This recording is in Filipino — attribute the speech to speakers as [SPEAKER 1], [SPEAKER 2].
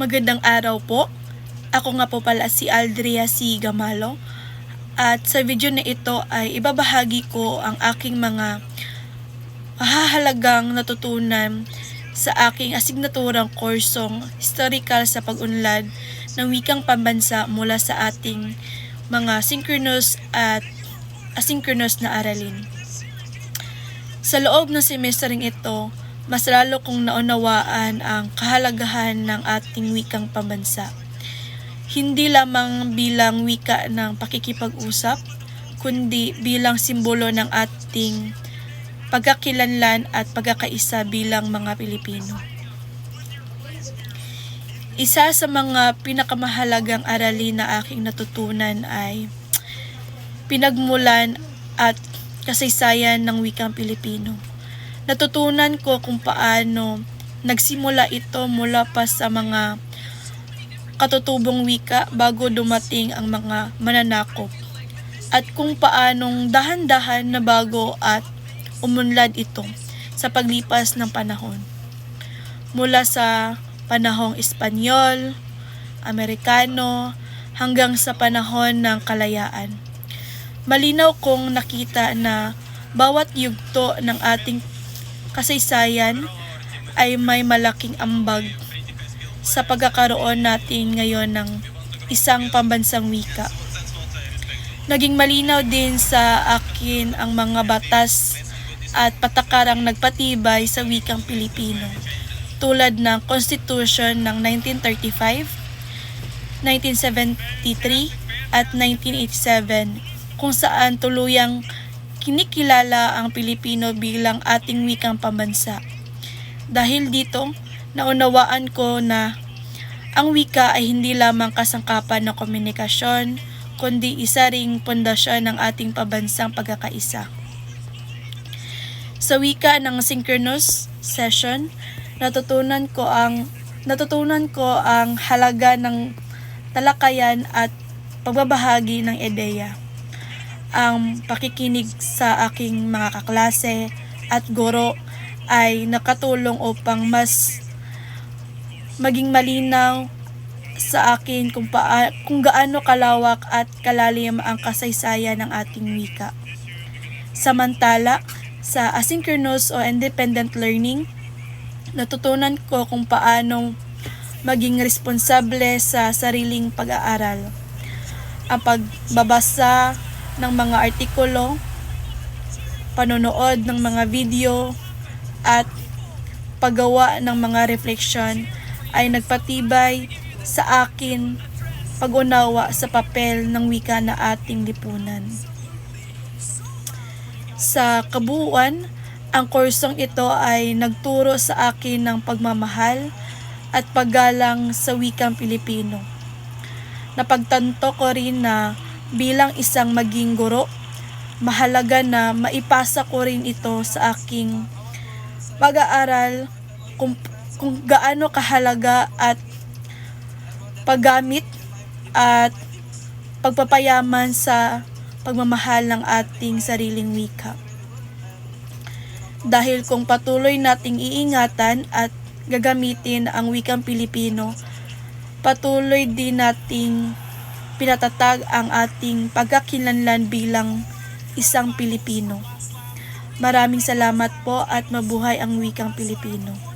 [SPEAKER 1] Magandang araw po. Ako nga po pala si Aldria C. Gamalo. At sa video na ito ay ibabahagi ko ang aking mga mahahalagang natutunan sa aking asignaturang kursong historical sa pag-unlad ng wikang pambansa mula sa ating mga synchronous at asynchronous na aralin. Sa loob ng semestering ito, mas lalo kong naunawaan ang kahalagahan ng ating wikang pambansa. Hindi lamang bilang wika ng pakikipag-usap, kundi bilang simbolo ng ating pagkakilanlan at pagkakaisa bilang mga Pilipino. Isa sa mga pinakamahalagang aralin na aking natutunan ay pinagmulan at kasaysayan ng wikang Pilipino. Natutunan ko kung paano nagsimula ito mula pa sa mga katutubong wika bago dumating ang mga mananakop at kung paanong dahan-dahan na bago at umunlad ito sa paglipas ng panahon. Mula sa panahong Espanyol, Amerikano, hanggang sa panahon ng kalayaan. Malinaw kong nakita na bawat yugto ng ating kasaysayan ay may malaking ambag sa pagkakaroon natin ngayon ng isang pambansang wika. Naging malinaw din sa akin ang mga batas at patakarang nagpatibay sa wikang Pilipino tulad ng Constitution ng 1935, 1973 at 1987 kung saan tuluyang kinikilala ang Pilipino bilang ating wikang pambansa. Dahil dito, naunawaan ko na ang wika ay hindi lamang kasangkapan ng komunikasyon, kundi isa ring pundasyon ng ating pabansang pagkakaisa. Sa wika ng synchronous session, natutunan ko ang natutunan ko ang halaga ng talakayan at pagbabahagi ng ideya. Ang pakikinig sa aking mga kaklase at guro ay nakatulong upang mas maging malinaw sa akin kung, paa, kung gaano kalawak at kalalim ang kasaysayan ng ating wika. Samantala, sa asynchronous o independent learning, natutunan ko kung paano maging responsable sa sariling pag-aaral. Ang pagbabasa ng mga artikulo, panonood ng mga video, at paggawa ng mga refleksyon ay nagpatibay sa akin pag-unawa sa papel ng wika na ating lipunan. Sa kabuuan, ang kursong ito ay nagturo sa akin ng pagmamahal at paggalang sa wikang Pilipino. Napagtanto ko rin na bilang isang maging guro, mahalaga na maipasa ko rin ito sa aking pag-aaral kung, kung gaano kahalaga at paggamit at pagpapayaman sa pagmamahal ng ating sariling wika. Dahil kung patuloy nating iingatan at gagamitin ang wikang Pilipino, patuloy din nating pinatatag ang ating pagkakilanlan bilang isang Pilipino. Maraming salamat po at mabuhay ang wikang Pilipino.